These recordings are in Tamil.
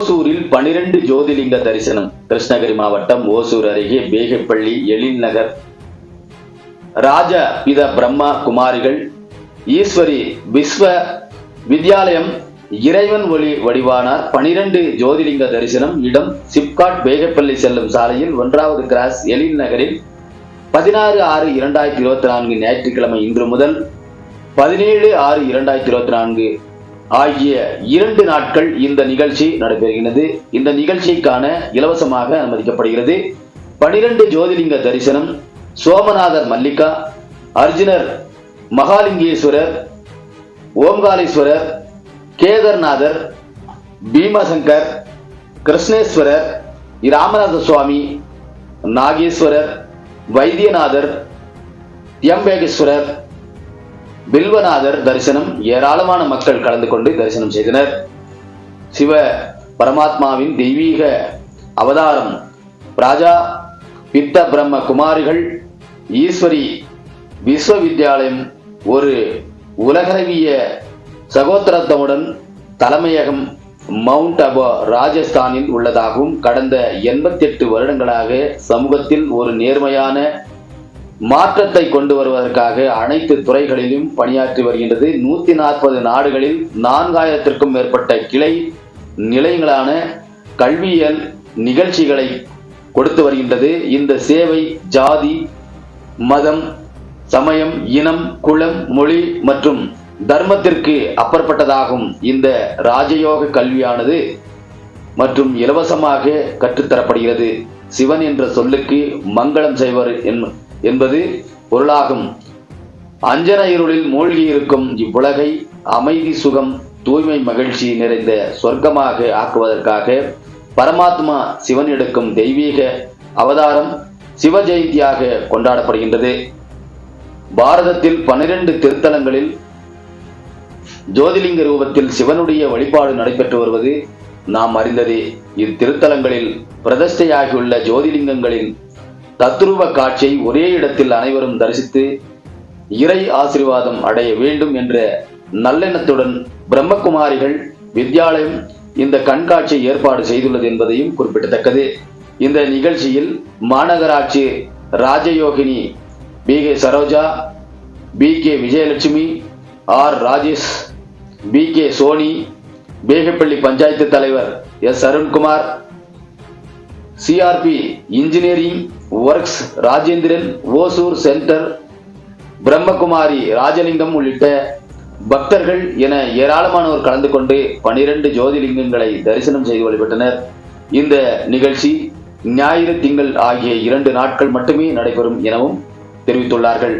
ஓசூரில் பனிரெண்டு ஜோதிலிங்க தரிசனம். கிருஷ்ணகிரி மாவட்டம் ஓசூர் அருகே பேகப்பள்ளி எழில் நகர். ராஜ பித பிரம்மா குமாரிகள் ஈஸ்வரி விஸ்வ வித்யாலயம் இறைவன் ஒளி வடிவானார். பனிரெண்டு ஜோதிலிங்க தரிசனம். இடம் சிப்காட் பேகப்பள்ளி செல்லும் சாலையில் ஒன்றாவது கிராஸ் எழில் நகரில் பதினாறு ஆறு இரண்டாயிரத்தி இருபத்தி நான்கு ஞாயிற்றுக்கிழமை இன்று முதல் பதினேழு ஆறு இரண்டாயிரத்தி இருபத்தி நான்கு ஆகிய இரண்டு நாட்கள் இந்த நிகழ்ச்சி நடைபெறுகிறது. இந்த நிகழ்ச்சிக்கான இலவசமாக அனுமதிக்கப்படுகிறது. பனிரெண்டு ஜோதிலிங்க தரிசனம் சோமநாதர் மல்லிகா அர்ஜுனர் மகாலிங்கேஸ்வரர் ஓம்காலேஸ்வரர் கேதர்நாதர் பீமசங்கர் கிருஷ்ணேஸ்வரர் ராமநாத சுவாமி நாகேஸ்வரர் வைத்தியநாதர் தியம்பேகேஸ்வரர் பில்வநாதர் தரிசனம் ஏராளமான மக்கள் கலந்து கொண்டு தரிசனம் செய்தனர். சிவ பரமாத்மாவின் தெய்வீக அவதாரம் ராஜா பித்த பிரம்ம குமாரிகள் ஈஸ்வரி விஸ்வவித்யாலயம் ஒரு உலகரவிய சகோதரத்தமுடன் தலைமையகம் மவுண்ட் அபோ ராஜஸ்தானில் உள்ளதாகவும் கடந்த எண்பத்தி எட்டு வருடங்களாக சமூகத்தில் ஒரு நேர்மையான மாற்றத்தை கொண்டு வருவதற்காக அனைத்து துறைகளிலும் பணியாற்றி வருகின்றது. நூத்தி நாற்பது நாடுகளில் நான்காயிரத்திற்கும் மேற்பட்ட கிளை நிலையங்களான கல்வியியல் நிகழ்ச்சிகளை கொடுத்து வருகின்றது. இந்த சேவை ஜாதி மதம் சமயம் இனம் குலம் மொழி மற்றும் தர்மத்திற்கு அப்பாற்பட்டதாகும். இந்த ராஜயோக கல்வியானது மற்றும் இலவசமாக கற்றுத்தரப்படுகிறது. சிவன் என்ற சொல்லுக்கு மங்களம் செய்வர் என்- என்பது பொருளாகும். அஞ்சன இருளில் மூழ்கி இருக்கும் இவ்வுலகை அமைதி சுகம் தூய்மை மகிழ்ச்சி நிறைந்த சொர்க்கமாக ஆக்குவதற்காக பரமாத்மா சிவன் எடுக்கும் தெய்வீக அவதாரம் சிவ ஜெயந்தியாக கொண்டாடப்படுகின்றது. பாரதத்தில் பன்னிரண்டு திருத்தலங்களில் ஜோதிலிங்க ரூபத்தில் சிவனுடைய வழிபாடு நடைபெற்று வருவது நாம் அறிந்ததே. இத்திருத்தலங்களில் பிரதிஷ்டையாகியுள்ள ஜோதிலிங்கங்களின் தத்ரூப காட்சியை ஒரே இடத்தில் அனைவரும் தரிசித்து இறை ஆசீர்வாதம் அடைய வேண்டும் என்ற நல்லெண்ணத்துடன் பிரம்மகுமாரிகள் வித்யாலயம் இந்த கண்காட்சியை ஏற்பாடு செய்துள்ளது என்பதையும் குறிப்பிடத்தக்கது. இந்த நிகழ்ச்சியில் மாநகராட்சி Rajyogini B K Saroja B K Vijayalakshmi R Rajesh B K Soni Begepalli panchayat தலைவர் S Arunkumar CRP engineering works Rajendran Hosur centre Brahmakumari Rajalingam உள்ளிட்ட பக்தர்கள் என ஏராளமானோர் கலந்து கொண்டு பனிரெண்டு ஜோதிலிங்கங்களை தரிசனம் செய்து வழிபட்டனர். இந்த நிகழ்ச்சி ஞாயிறு திங்கள் ஆகிய இரண்டு நாட்கள் மட்டுமே நடைபெறும் எனவும் தெரிவித்துள்ளார்கள்.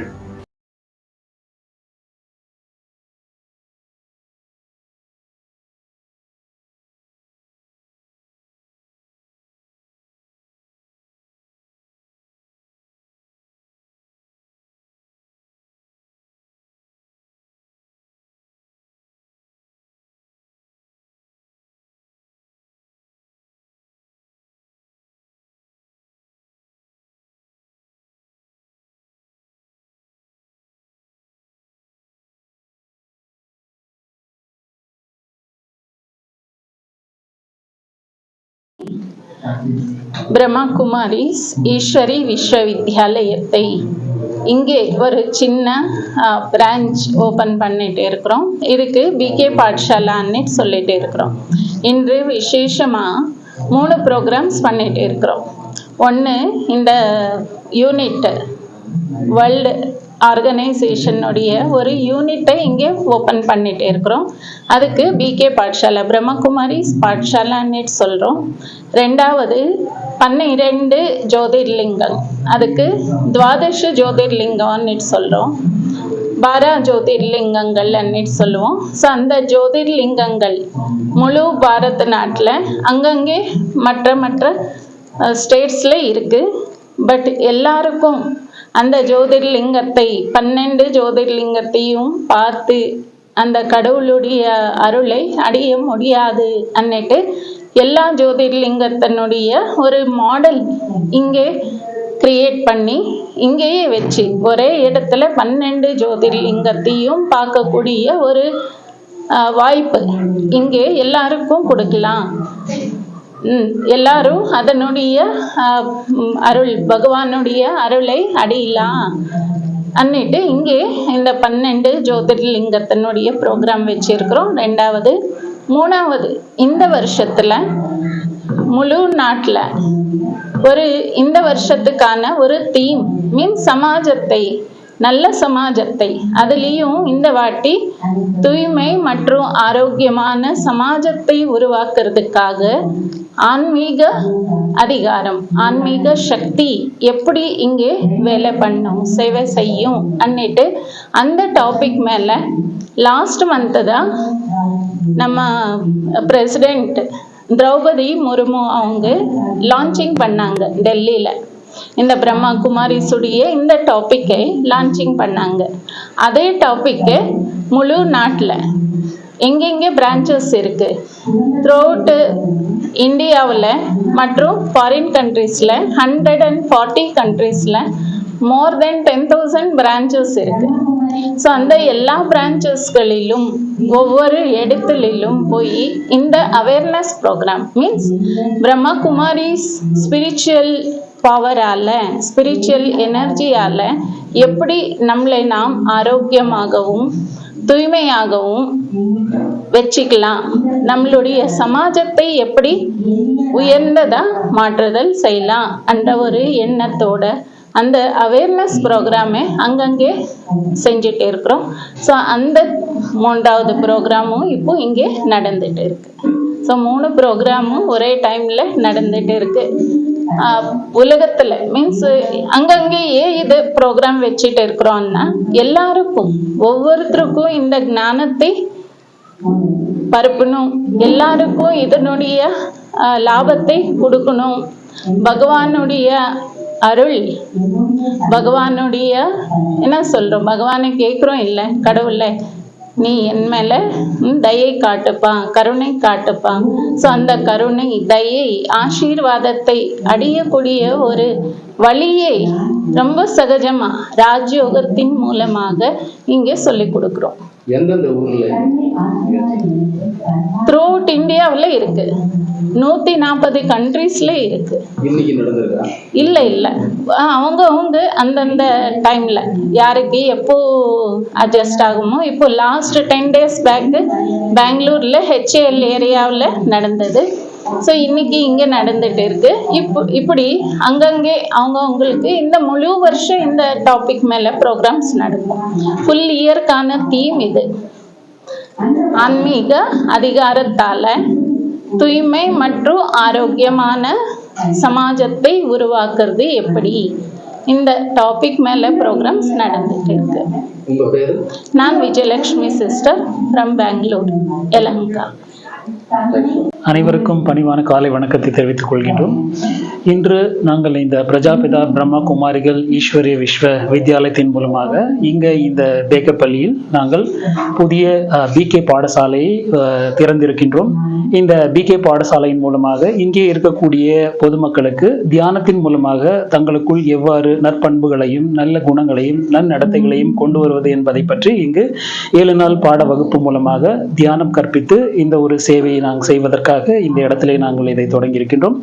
பிரம்மகுமாரிஸ் ஈஸ்வரி விஸ்வவித்யாலயத்தை இங்கே ஒரு சின்ன பிரான்ச் ஓப்பன் பண்ணிட்டு இருக்கிறோம். இதுக்கு பிகே பாட்ஷாலான்னு சொல்லிட்டு இருக்கிறோம். இன்று விசேஷமாக மூணு ப்ரோக்ராம்ஸ் பண்ணிட்டு இருக்கிறோம். ஒன்று இந்த யூனிட் வேர்ல்டு ஆர்கனைசேஷனுடைய ஒரு யூனிட்டை இங்கே ஓப்பன் பண்ணிட்டு இருக்கிறோம். அதுக்கு பிகே பாட்சாலா பிரம்மகுமாரிஸ் பாட்சாலான்னு சொல்கிறோம் ரெண்டாவது பன்னிரெண்டு ஜோதிர்லிங்கம். அதுக்கு துவாதச ஜோதிர்லிங்கம்னு சொல்கிறோம் பாரா ஜோதிர்லிங்கங்கள் அன்னிட்டு சொல்லுவோம். ஸோ அந்த ஜோதிர்லிங்கங்கள் முழு பாரத நாட்டில் அங்கங்கே மற்ற மற்ற ஸ்டேட்ஸில் இருக்குது பட் எல்லாருக்கும் அந்த ஜோதிர்லிங்கத்தை பன்னெண்டு ஜோதிர்லிங்கத்தையும் பார்த்து அந்த கடவுளுடைய அருளை அடைய முடியாது அன்னிட்டு எல்லா ஜோதிர்லிங்கத்தினுடைய ஒரு மாடல் இங்கே கிரியேட் பண்ணி இங்கேயே வச்சு ஒரே இடத்துல பன்னெண்டு ஜோதிர்லிங்கத்தையும் பார்க்கக்கூடிய ஒரு வாய்ப்பு இங்கே எல்லாருக்கும் கொடுக்கலாம். எல்லாரும் அதனுடைய அருள் பகவானுடைய அருளை அடையலாம் அன்னிட்டு இங்கே இந்த பன்னெண்டு ஜோதிர்லிங்கத்தினுடைய ப்ரோக்ராம் வச்சிருக்கிறோம். ரெண்டாவது மூணாவது இந்த வருஷத்துல முழு நாட்டில் ஒரு இந்த வருஷத்துக்கான ஒரு தீம் மீன் சமாஜத்தை நல்ல சமாஜத்தை. அதுலேயும் இந்த வாட்டி தூய்மை மற்றும் ஆரோக்கியமான சமாஜத்தை உருவாக்குறதுக்காக ஆன்மீக அதிகாரம் ஆன்மீக சக்தி எப்படி இங்கே வேலை பண்ணும் சேவை செய்யும் அன்னிட்டு அந்த டாபிக் மேலே லாஸ்ட் மந்த்து தான் நம்ம பிரசிடெண்ட் திரௌபதி முர்மு அவங்க லான்ச்சிங் பண்ணாங்க டெல்லியில். இந்த பிரம்மா குமாரிஸுடைய இந்த டாப்பிக்கை லான்ச்சிங் பண்ணாங்க. அதே டாப்பிக்கு முழு நாட்டில் எங்கெங்கே பிரான்ச்சஸ் இருக்குது த்ரூஅவுட்டு இந்தியாவில் மற்றும் ஃபாரின் கண்ட்ரீஸில் ஹண்ட்ரட் அண்ட் ஃபார்ட்டி கண்ட்ரீஸில் more then ten thousand branches இருக்குது ஸோ அந்த எல்லா பிரான்ச்சஸ்களிலும் ஒவ்வொரு இடத்துலிலும் போய் இந்த awareness programme means Brahma Kumaris spiritual பவரால் spiritual எனர்ஜியால் எப்படி நம்மளை நாம் ஆரோக்கியமாகவும் தூய்மையாகவும் வச்சுக்கலாம். நம்மளுடைய சமாஜத்தை எப்படி உயர்ந்ததா மாற்றுதல் செய்யலாம் என்ற ஒரு எண்ணத்தோட அந்த அவேர்னஸ் ப்ரோக்ராமே அங்கங்கே செஞ்சுட்டு இருக்கிறோம். ஸோ அந்த மூன்றாவது ப்ரோக்ராமும் இப்போ இங்கே நடந்துட்டு இருக்கு. ஸோ மூணு ப்ரோக்ராமும் ஒரே டைமில் நடந்துட்டு இருக்கு. உலகத்துல மீன்ஸ் அங்கங்கே ஏன் இது ப்ரோக்ராம் வச்சுட்டு இருக்கிறோம்னா எல்லாருக்கும் ஒவ்வொருத்தருக்கும் இந்த ஞானத்தை பரப்பணும். எல்லாருக்கும் இதனுடைய லாபத்தை கொடுக்கணும். பகவானுடைய அருள் பகவானுடைய என்ன சொல்றோம்? பகவானை கேட்குறோம் இல்லை கடவுளை. நீ என் மேல தயை காட்டுப்பா கருணை காட்டுப்பா ஸோ அந்த கருணை தயை ஆசீர்வாதத்தை அடையக்கூடிய ஒரு வழியை ரொம்ப சகஜமா ராஜயோகத்தின் மூலமாக இங்கே சொல்லி கொடுக்குறோம். எந்தெந்த ஊர்ல? த்ரூ அவுட் இந்தியாவில் இருக்கு. நூற்றி நாற்பது கண்ட்ரீஸ்ல இருக்கு இல்லை இல்லை. அவங்க அவங்க அந்தந்த டைமில் யாருக்கு எப்போ அட்ஜஸ்ட் ஆகுமோ இப்போ லாஸ்ட் டென் டேஸ் பேக்கு பெங்களூரில் ஹெச்ஏஎல் ஏரியாவில் நடந்தது. ஸோ இன்னைக்கு இங்கே நடந்துட்டு இருக்கு. இப்போ இப்படி அங்கங்கே அவங்க அவங்களுக்கு இந்த முழு வருஷம் இந்த டாபிக் மேலே ப்ரோக்ராம்ஸ் நடக்கும். ஃபுல் இயர்க்கான தீம் இது. ஆன்மீக அதிகாரத்தால தூய்மை மற்றும் ஆரோக்கியமான சமாஜத்தை உருவாக்குறது எப்படி? இந்த டாபிக் மேல ப்ரோக்ராம்ஸ் நடந்துட்டு இருக்கு. நான் விஜயலட்சுமி சிஸ்டர் ஃப்ரம் பெங்களூர் எலங்கா அனைவருக்கும் பணிவான காலை வணக்கத்தை தெரிவித்துக் கொள்கின்றோம். இன்று நாங்கள் இந்த பிரஜாபிதா பிரம்மா குமாரிகள் ஈஸ்வரிய விஸ்வ வித்யாலயத்தின் மூலமாக இங்கே இந்த பேக்கப்பள்ளியில் நாங்கள் புதிய பிகே பாடசாலையை திறந்திருக்கின்றோம். இந்த பிகே பாடசாலையின் மூலமாக இங்கே இருக்கக்கூடிய பொதுமக்களுக்கு தியானத்தின் மூலமாக தங்களுக்குள் எவ்வாறு நற்பண்புகளையும் நல்ல குணங்களையும் நன்னடத்தைகளையும் கொண்டு வருவது என்பதை பற்றி இங்கு ஏழு நாள் பாட வகுப்பு மூலமாக தியானம் கற்பித்து இந்த ஒரு சேவையை நாங்கள் செய்வதற்கு அதற்காக இந்த இடத்திலே நாங்கள் இதை தொடங்கியிருக்கின்றோம்.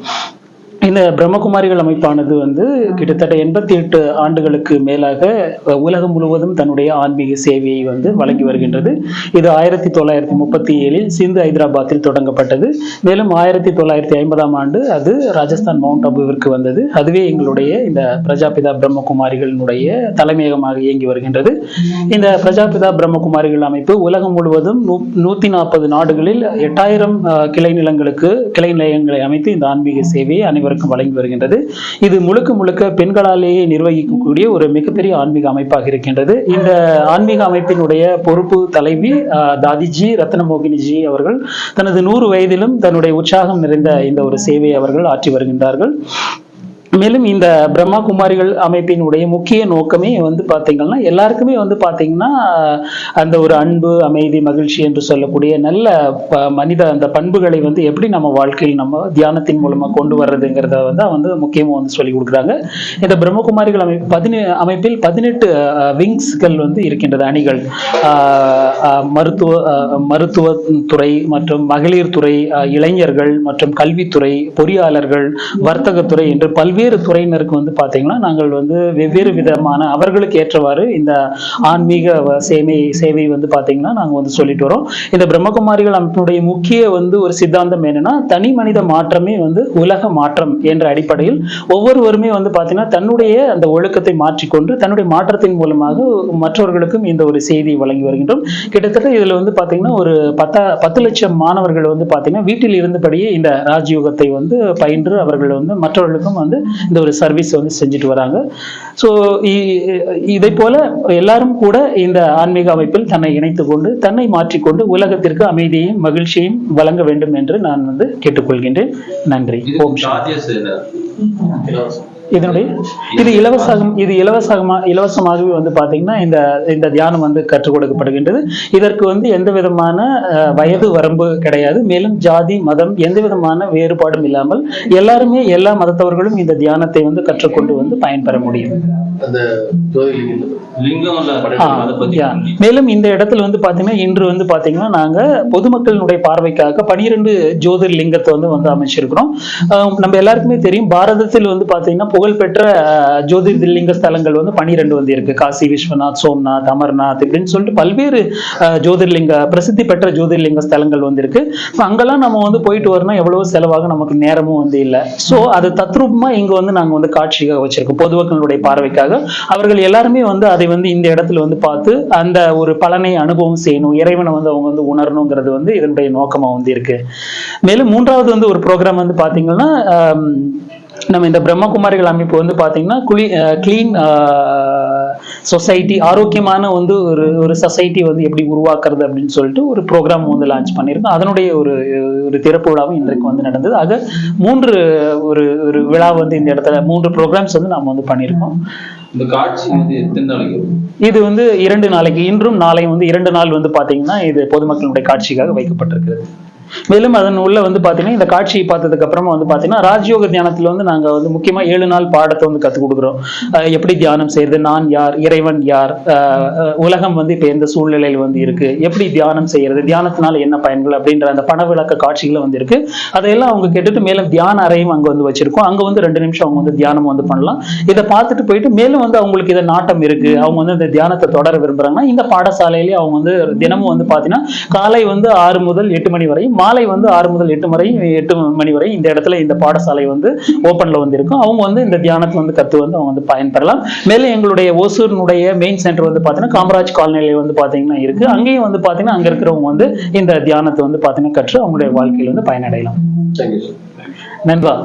இந்த பிரம்மகுமாரிகள் அமைப்பானது வந்து கிட்டத்தட்ட எண்பத்தி எட்டு ஆண்டுகளுக்கு மேலாக உலகம் முழுவதும் தன்னுடைய ஆன்மீக சேவையை வந்து வழங்கி வருகின்றது. இது ஆயிரத்தி தொள்ளாயிரத்தி முப்பத்தி ஏழில் சிந்து ஹைதராபாத்தில் தொடங்கப்பட்டது. மேலும் ஆயிரத்தி தொள்ளாயிரத்தி ஐம்பதாம் ஆண்டு அது ராஜஸ்தான் மவுண்ட் அபுவிற்கு வந்தது. அதுவே எங்களுடைய இந்த பிரஜாபிதா பிரம்மகுமாரிகளினுடைய தலைமையகமாக இயங்கி வருகின்றது. இந்த பிரஜாபிதா பிரம்மகுமாரிகள் அமைப்பு உலகம் முழுவதும் நூ நூற்றி நாற்பது நாடுகளில் எட்டாயிரம் கிளை நிலங்களுக்கு கிளை நிலையங்களை அமைத்து இந்த ஆன்மீக சேவையை அனைவரும் அனைவருக்கும் வழங்கி வருகின்றது. இது முழுக்க முழுக்க பெண்களாலேயே நிர்வகிக்கக்கூடிய ஒரு மிகப்பெரிய ஆன்மீக அமைப்பாக இருக்கின்றது. இந்த ஆன்மீக அமைப்பினுடைய பொறுப்பு தலைவி தாதிஜி ரத்னமோகினிஜி அவர்கள் தனது நூறு வயதிலும் தன்னுடைய உற்சாகம் நிறைந்த இந்த ஒரு சேவையை அவர்கள் ஆற்றி வருகின்றார்கள். மேலும் இந்த பிரம்மா குமாரிகள் அமைப்பினுடைய முக்கிய நோக்கமே வந்து பார்த்தீங்கன்னா எல்லாருக்குமே வந்து பார்த்தீங்கன்னா அந்த ஒரு அன்பு அமைதி மகிழ்ச்சி என்று சொல்லக்கூடிய நல்ல மனித அந்த பண்புகளை வந்து எப்படி நம்ம வாழ்க்கையில் நம்ம தியானத்தின் மூலமா கொண்டு வர்றதுங்கிறத வந்து வந்து முக்கியமாக வந்து சொல்லி கொடுக்குறாங்க. இந்த பிரம்மகுமாரிகள் அமைப்பு பதினே அமைப்பில் பதினெட்டு விங்ஸ்கள் வந்து இருக்கின்றது. அணிகள் ஆஹ் ஆஹ் மருத்துவ மருத்துவத்துறை மற்றும் மகளிர் துறை இளைஞர்கள் மற்றும் கல்வித்துறை பொறியாளர்கள் வர்த்தகத்துறை என்று பல்வேறு துறையினருக்கு வந்து பார்த்தீங்கன்னா நாங்கள் வந்து வெவ்வேறு விதமான அவர்களுக்கு ஏற்றவாறு இந்த ஆன்மீக வ- சேவை சேவை வந்து பார்த்தீங்கன்னா நாங்கள் வந்து சொல்லிட்டு வரோம். இந்த பிரம்மகுமாரிகள் அமைப்பினுடைய முக்கிய வந்து ஒரு சித்தாந்தம் என்னன்னா தனி மனித மாற்றமே வந்து உலக மாற்றம் என்ற அடிப்படையில் ஒவ்வொருவருமே வந்து பார்த்தீங்கன்னா தன்னுடைய அந்த ஒழுக்கத்தை மாற்றிக்கொண்டு தன்னுடைய மாற்றத்தின் மூலமாக மற்றவர்களுக்கும் இந்த ஒரு செய்தியை வழங்கி வருகின்றோம். கிட்டத்தட்ட இதில் வந்து பார்த்தீங்கன்னா ஒரு பத்தா பத்து லட்சம் மாணவர்கள் வந்து பார்த்தீங்கன்னா வீட்டில் இருந்தபடியே இந்த ராஜயோகத்தை வந்து பயின்று அவர்கள் வந்து மற்றவர்களுக்கும் வந்து இந்த ஒரு சர்வீஸ் வந்து செஞ்சுட்டு வராங்க. ஸோ இதை போல எல்லாரும் கூட இந்த ஆன்மீக அமைப்பில் தன்னை இணைத்துக் கொண்டு தன்னை மாற்றிக்கொண்டு உலகத்திற்கு அமைதியையும் மகிழ்ச்சியையும் வழங்க வேண்டும் என்று நான் வந்து கேட்டுக்கொள்கின்றேன். நன்றி. ஓம் சாந்தி. இதனுடைய இது இலவசம் இது இலவசமா இலவசமாகவே வந்து பாத்தீங்கன்னா இந்த இந்த தியானம் வந்து கற்றுக் கொடுக்கப்படுகின்றது. இதற்கு வந்து எந்த விதமான வயது வரம்பு கிடையாது. மேலும் ஜாதி மதம் எந்த விதமான வேறுபாடும் இல்லாமல் எல்லாருமே எல்லா மதத்தவர்களும் இந்த தியானத்தை வந்து கற்றுக்கொண்டு வந்து பயன்பெற முடியும். மேலும் இந்த இடத்துல வந்து பாத்தீங்கன்னா இன்று வந்து பாத்தீங்கன்னா நாங்க பொதுமக்களினுடைய பார்வைக்காக பனிரெண்டு ஜோதிர்லிங்கத்தை வந்து வந்து அமைச்சிருக்கிறோம். நம்ம எல்லாருக்குமே தெரியும் பாரதத்தில் வந்து பாத்தீங்கன்னா புகழ்பெற்ற ஆஹ், ஜோதிர்லிங்க ஸ்தலங்கள் வந்து பனிரெண்டு வந்து இருக்கு. காசி விஸ்வநாத் சோம்நாத் அமர்நாத் இப்படின்னு சொல்லிட்டு பல்வேறு ஜோதிர்லிங்க பிரசித்தி பெற்ற ஜோதிர்லிங்க ஸ்தலங்கள் வந்து இருக்கு. அங்கெல்லாம் நம்ம வந்து போயிட்டு வரணும் எவ்வளவு செலவாக நமக்கு நேரமும் வந்து இல்லை. ஸோ அது தத்ரூபமா இங்க வந்து நாங்க வந்து காட்சியாக வச்சிருக்கோம் பொதுமக்களுடைய பார்வைக்காக. அவர்கள் எல்லாருமே வந்து அதை வந்து இந்த இடத்துல வந்து பார்த்து அந்த ஒரு பலனை அனுபவம் செய்யணும் இறைவனை வந்து அவங்க வந்து உணரணுங்கிறது வந்து இதனுடைய நோக்கமா வந்து இருக்கு. மேலும் மூன்றாவது வந்து ஒரு ப்ரோக்ராம் வந்து பார்த்தீங்கன்னா நம்ம இந்த பிரம்மகுமாரிகள் அமைப்பு வந்து பாத்தீங்கன்னா குளி கிளீன் சொசைட்டி ஆரோக்கியமான வந்து ஒரு ஒரு சொசைட்டி வந்து எப்படி உருவாக்குறது அப்படின்னு சொல்லிட்டு ஒரு ப்ரோக்ராம் வந்து லான்ச் பண்ணியிருக்கோம். அதனுடைய ஒரு ஒரு திறப்பு விழாவும் இன்றைக்கு வந்து நடந்தது. ஆக மூன்று ஒரு ஒரு விழா வந்து இந்த இடத்துல மூன்று ப்ரோக்ராம்ஸ் வந்து நம்ம வந்து பண்ணியிருக்கோம். இந்த காட்சி வந்து எத்தனை நாளைக்கு இது வந்து இரண்டு நாளைக்கு. இன்றும் நாளையும் வந்து இரண்டு நாள் வந்து பாத்தீங்கன்னா இது பொதுமக்களுடைய காட்சிக்காக வைக்கப்பட்டிருக்கிறது. மேலும் அதன் உள்ள வந்து பாத்தீங்கன்னா இந்த காட்சியை பார்த்ததுக்கு அப்புறமா வந்து பாத்தீங்கன்னா ராஜயோக தியானத்துல வந்து நாங்க வந்து முக்கியமா ஏழு நாள் பாடத்தை வந்து கத்துக் கொடுக்குறோம். எப்படி தியானம் செய்யறது நான் யார் இறைவன் யார் உலகம் வந்து இப்ப எந்த சூழ்நிலையில் வந்து இருக்கு எப்படி தியானம் செய்யறது தியானத்தினால என்ன பயன்கள் அப்படின்ற அந்த பண விளக்க காட்சிகளும் வந்து இருக்கு. அதையெல்லாம் அவங்க கேட்டுட்டு மேலும் தியான அறையும் அங்க வந்து வச்சிருக்கோம். அங்க வந்து ரெண்டு நிமிஷம் அவங்க வந்து தியானம் வந்து பண்ணலாம். இதை பார்த்துட்டு போயிட்டு மேலும் வந்து அவங்களுக்கு இதை நாட்டம் இருக்கு. அவங்க வந்து இந்த தியானத்தை தொடர விரும்புறாங்கன்னா இந்த பாடசாலையிலேயே அவங்க வந்து தினமும் வந்து பாத்தீங்கன்னா காலை வந்து ஆறு முதல் எட்டு மணி வரையும் மாலை வந்து ஆறு முதல் எட்டு வரை எட்டு மணி வரை இந்த இடத்துல இந்த பாடசாலை வந்து ஓப்பன்ல வந்து இருக்கும் அவங்க வந்து இந்த தியானத்தை வந்து கத்து வந்து அவங்க வந்து பயன்பெறலாம். மேலும் எங்களுடைய ஓசூரினுடைய மெயின் சென்டர் வந்து பாத்தீங்கன்னா காமராஜ் காலனில வந்து பாத்தீங்கன்னா இருக்கு. அங்கேயும் வந்து பாத்தீங்கன்னா அங்க இருக்கிறவங்க வந்து இந்த தியானத்தை வந்து பாத்தீங்கன்னா கற்று அவங்களுடைய வாழ்க்கையில வந்து பயனடையலாம். Thank you, sir. நன்றா